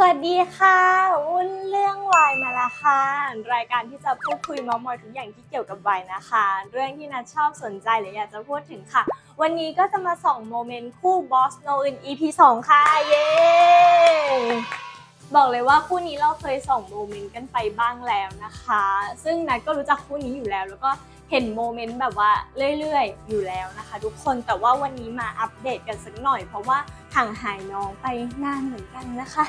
สวัสดีค่ะวุ้นเรื่องวายมาละค่ะ รายการที่จะพูดคุยมามอยทุกอย่างที่เกี่ยวกับวายนะคะ เรื่องที่นัทชอบสนใจหรืออยากจะพูดถึงค่ะ วันนี้ก็จะมาส่องโมเมนต์คู่บอสโนอิน EP 2 ค่ะ เย้บอกเลยว่าคู่นี้เราเคยส่องโมเมนต์กันไปบ้างแล้วนะคะ ซึ่งนัทก็รู้จักคู่นี้อยู่แล้ว แล้วก็เห็นโมเมนต์แบบว่าเรื่อยๆ อยู่แล้วนะคะ ทุกคนแต่ว่าวันนี้มาอัปเดตกันสักหน่อยเพราะว่า ห่างหายน้องไปนานเหมือนกันนะคะ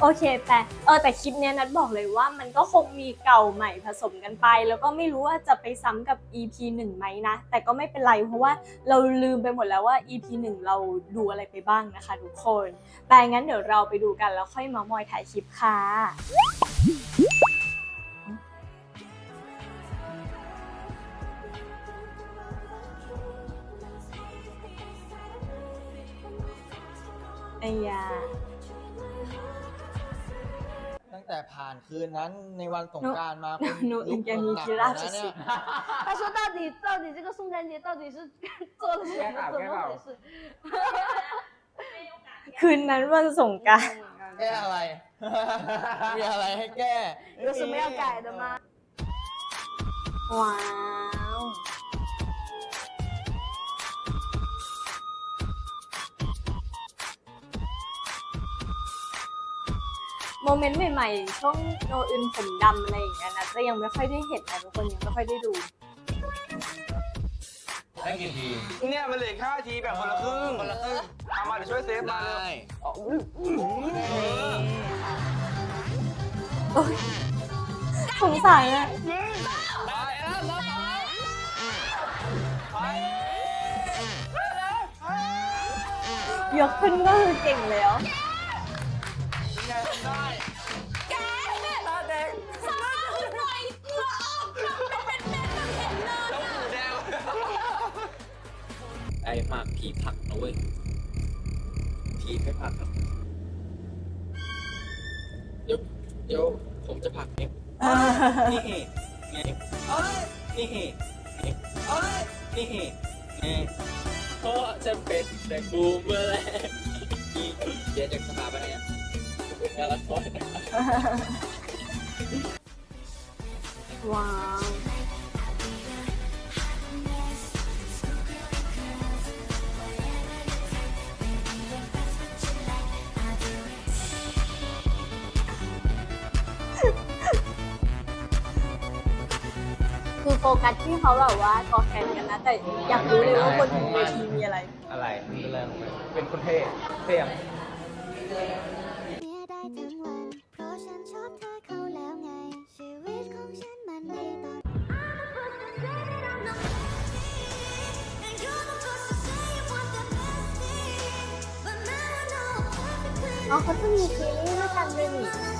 โอเคแต่เออแต่คลิปเนี้ยนัดบอกเลยว่ามันก็คงมีเก่าใหม่ผสมกันไป แล้วก็ไม่รู้ว่าจะไปซ้ำกับ EP 1ไหมนะ แต่ก็ไม่เป็นไรเพราะว่าเราลืมไปหมดแล้วว่า EP 1เราดูอะไรไปบ้างนะคะทุกคนแต่งั้นเดี๋ยวเราไปดูกันแล้วค่อยมามอยถ่ายคลิปค่ะ ไอ้ยา ตั้งแต่ผ่านคืนนั้นในวันสงกรารมาคุณ หนู ลุก ยังมี หนัก กีฬา เลยนะเนี่ย 他说到底到底这个宋丹节到底是做了什么？怎么回事？ คืนนั้นวันสงกราร แก้อะไร มีอะไรให้แก้ 有什么要改的吗？ ว้ โมเมนต์ใหม่ๆ ช่วงโนอึนผมดำอะไรอย่างเงี้ยนะจะยังไม่ค่อยได้เห็นนะทุกคนยังไม่ค่อยได้ดู ได้กี่ทีเนี่ยมันเหลือแค่นาทีแบบคนละครึ่งคนละครึ่งเอามาเดี๋ยวช่วยเซฟมาได้เลยโอ๊ยสงสารอะยกขึ้นก็คือเก่งแล้ว ไอ้มากพี่ผลักนะเว้ยพี่ไม่ผลักหรอกเดี๋ยวเดี๋ยวผมจะผลักเองนี่นี่นี่นี่นี่เพราะจะเป็นแต่กูเมื่อแรกที่เรียนจากสถาบันเนี่ยเป็นการละครว้าว กัสที่เขาแบบว่ากอแขนกันนะ แต่อยากรู้เลยว่าบนเวทีมีอะไร อะไรเป็นอะไรของมันเป็นคนเท่เท่ยังเมียได้ทั้งวัน เพราะฉันชอบเธอเขาแล้วไง ชีวิตของฉันมันดีตอน อ๋อเขาจะมีซีรีส์ด้วยกันด้วยนี่ใช่ไหมทุกคน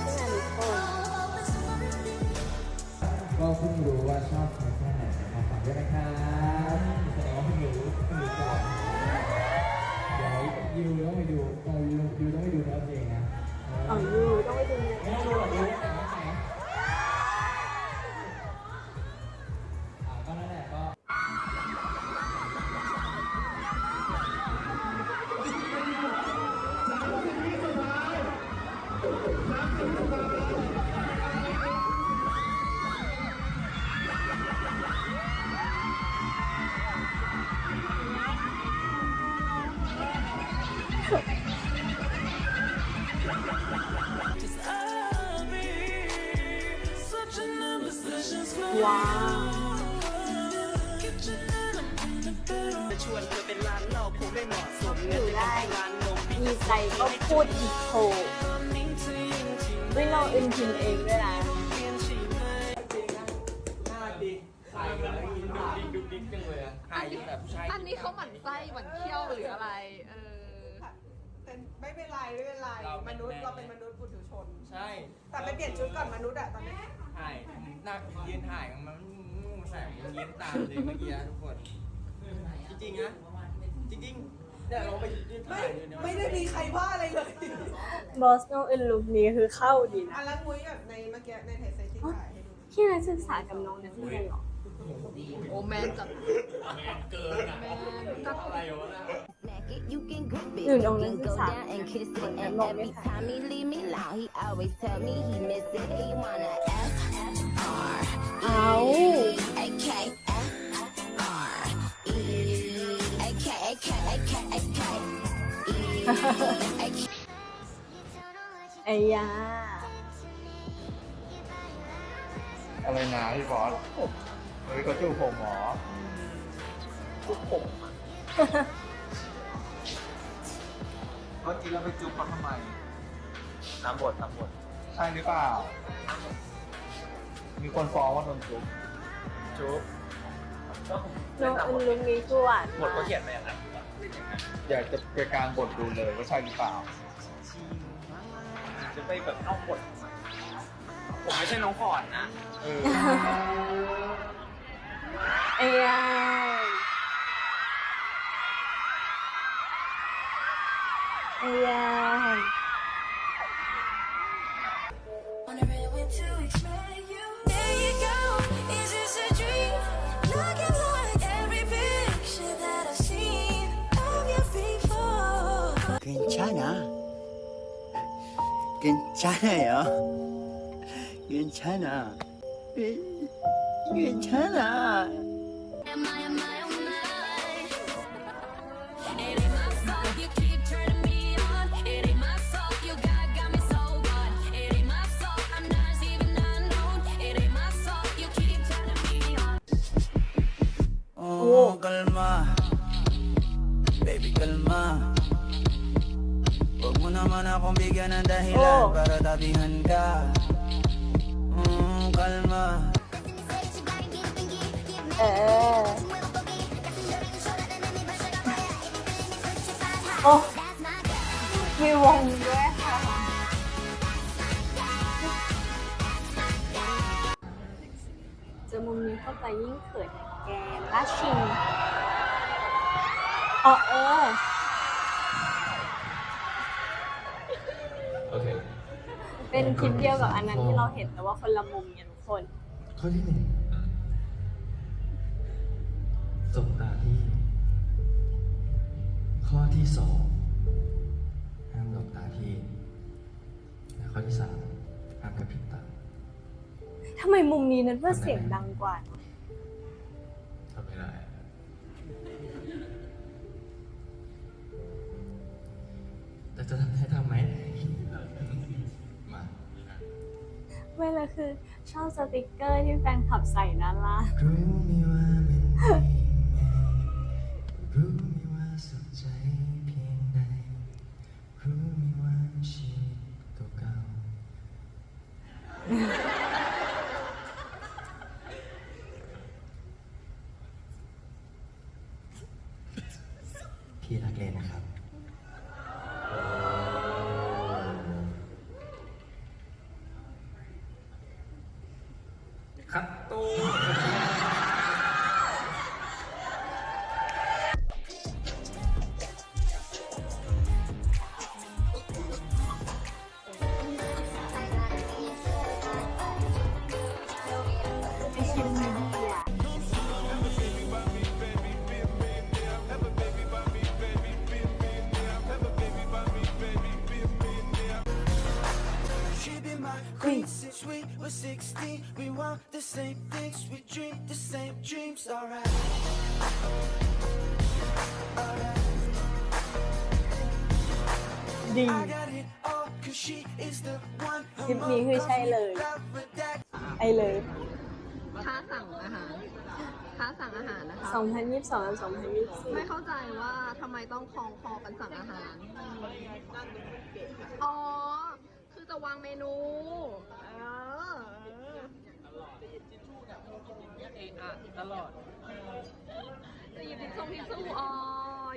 ว้าวชวนเธอเป็นร้านเราคงไม่เหมาะสมอยู่ได้มีใจก็พูดอีกโถด้วยน้องอึนพิมพ์เองด้วยนะถ่ายอยู่แบบใช่อันนี้เขาหมั่นไส้หมั่นเขี้ยวหรืออะไร เออเป็นไม่เป็นไรไม่เป็นไร มนุษย์เราเป็นมนุษย์ปุถุชน ใช่ แต่ไปเปลี่ยนชุดก่อนมนุษย์อะตอนนี้ ถ่ายหน้ายืนถ่ายมันแสบยิ้มตามเลยเมื่อกี้นะทุกคน จริงๆนะ จริงๆเนี่ยเราไปยืนไม่ถ่ายอยู่เนี่ยไม่ได้มีใครว่าอะไรเลยบอสน้องอึนลุคนี้คือเข้าดีนะอันละมุ้ยแบบในเมื่อกี้ในเทสเซที่ถ่ายให้ดู พี่นักศึกษากับน้องนักเรียนเหรอ โอแมนจัดแมนจัดแม่กิ๊ก you can grip it. อื่น You องค์นัก can ศึก go ษา down and kiss it. And มองไม่ every ทัน time he leave me alone, he always tell me he miss it. He wanna F R เอา A K F R E A K A K A K A K E A K ไอ้ยาอะไรนะพี่บอส เฮ้ยเขาจูบผมเหรอเมื่อกี้เราไปจุ๊บเขาทำไมตามบทตามบทใช่หรือเปล่า มีคนฟ้องว่าโดนจุ๊บจุ๊บก็น้องอันลุงนี้กวนบทเขาเขียนมาอย่างนั้นอยากจะไปกลางบทดูเลยว่าใช่หรือเปล่า จะไปแบบนอกบทผมไม่ใช่น้องขอนนะ เออ Ayan. Ayan. 괜찮아. 괜찮아요. 괜찮아. 괜찮아. Oh, kalma. Baby, kalma. Huwag mo naman akong bigyan ng dahilan Oh. para tabihan ka. Mm, kalma. เออ โอ้มีวงด้วยค่ะเจอมุมนี้เข้าไปยิ่งเขินแกล่าชิงอ๋อเออโอเคเป็นคลิปเดียวกับอันนั้นที่เราเห็นแต่ว่าคนละมุมเนี่ยทุกคนข้อที่หนึ่ง ข้อที่สองห้ามหลบตาพี่และข้อที่สามห้ามกระพริบตาทำไมมุมนี้นั้นว่าเสียงดังกว่า ทำไม่ได้แต่จะทำให้ทำไหมมาเวลาคือชอบสติกเกอร์ที่แฟนคลับใส่ด้านล่างรู้ไหมว่ามัน ๆพี่รักเลยนะครับ 16. We want the same things, we dream the same dreams, alright. Alright. ดี I got it all, cause she is the one คลิปนี้คือใช่เลย ไอเลย ค่าสั่งอาหาร ค่าสั่งอาหารนะคะ 2022กับ2024ไม่เข้าใจว่าทำไมต้องคลองคอกันสั่งอาหาร อ๋อ คือจะวางเมนูเออ ตลอด จะหยิบทิชชู่ทิชชู่อ๋อ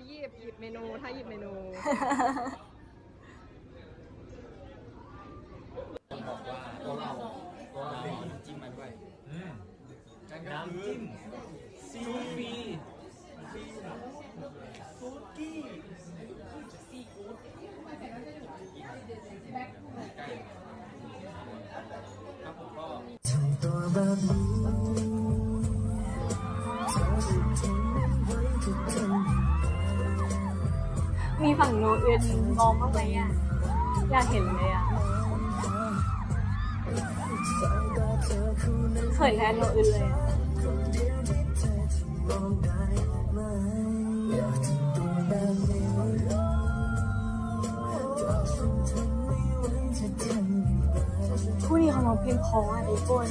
หยิบหยิบเมนู ถ้าหยิบเมนูน้ อื่นมองบ้างไหมอะ อยากเห็นเลยอะเขินแทนโนอื่นเลยอะผู้นี้ขาร้องเพลงเพราะอะทุกคน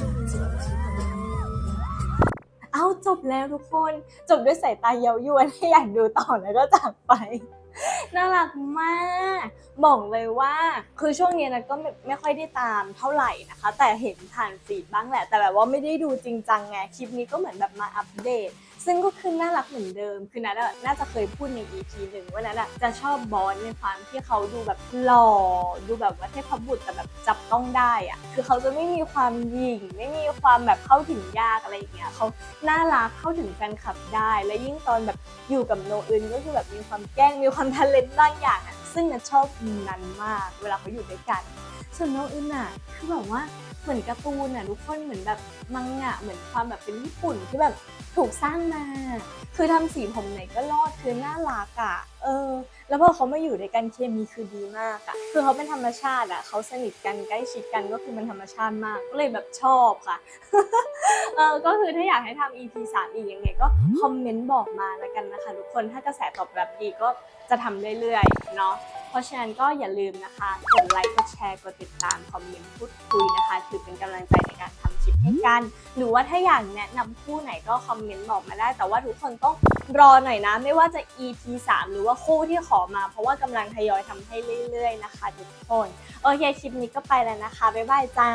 เอาจบแล้วทุกคน จบด้วยสายตาเย้ายวนให้อยากดูต่อแล้วก็จากไป น่ารักมาก บอกเลยว่าคือช่วงนี้นะก็ไม่ไม่ค่อยได้ตามเท่าไหร่นะคะ แต่เห็นผ่านฟีดบ้างแหละ แต่แบบว่าไม่ได้ดูจริงจังไง คลิปนี้ก็เหมือนแบบมาอัปเดต ซึ่งก็คือน่ารักเหมือนเดิม คือนัทอะน่าจะเคยพูดใน EP หนึ่งว่านัทอะจะชอบบอสในความที่เขาดูแบบหล่อ ดูแบบว่าเทพบุตรแต่แบบจับต้องได้อะคือเขาจะไม่มีความหยิ่ง ไม่มีความแบบเข้าถึงยากอะไรอย่างเงี้ยเขาน่ารักเข้าถึงแฟนคลับได้ และยิ่งตอนแบบอยู่กับโนอื่นก็คือแบบมีความแกล้งมีความทะเลนบางอย่างอะ ซึ่งนัทชอบนั้นมาก เวลาเขาอยู่ด้วยกัน ส่วนโนอื่นอะคือแบบว่าเหมือนการ์ตูนอะทุกคนเหมือนแบบมังงะเหมือนความแบบเป็นญี่ปุ่นที่แบบถูกสร้างมา คือทำสีผมไหนก็รอดคือน่ารักอะเออ แล้วพอเขามาอยู่ด้วยกันเคมีคือดีมากอะคือเขาเป็นธรรมชาติอะเขาสนิทกันใกล้ชิดกันก็คือมันธรรมชาติมากก็เลยแบบชอบค่ะเออก็คือถ้าอยากให้ทำ EP 3อีกยังไงก็คอมเมนต์บอกมาแล้วกันนะคะทุกคนถ้ากระแสตอบรับดีก็ จะทำเรื่อยๆเนาะเพราะฉะนั้นก็อย่าลืมนะคะกดไลค์กดแชร์กดติดตามคอมเมนต์พูดคุยนะคะ ถือเป็นกำลังใจในการทำคลิปให้กัน หรือว่าถ้าอยากแนะนำคู่ไหนก็คอมเมนต์บอกมาได้ แต่ว่าทุกคนต้องรอหน่อยนะ ไม่ว่าจะ EP 3 หรือว่าคู่ที่ขอมา เพราะว่ากำลังทยอยทำให้เรื่อย ๆ นะคะทุกคน โอเคคลิปนี้ก็ไปแล้วนะคะ บ๊ายบายจ้า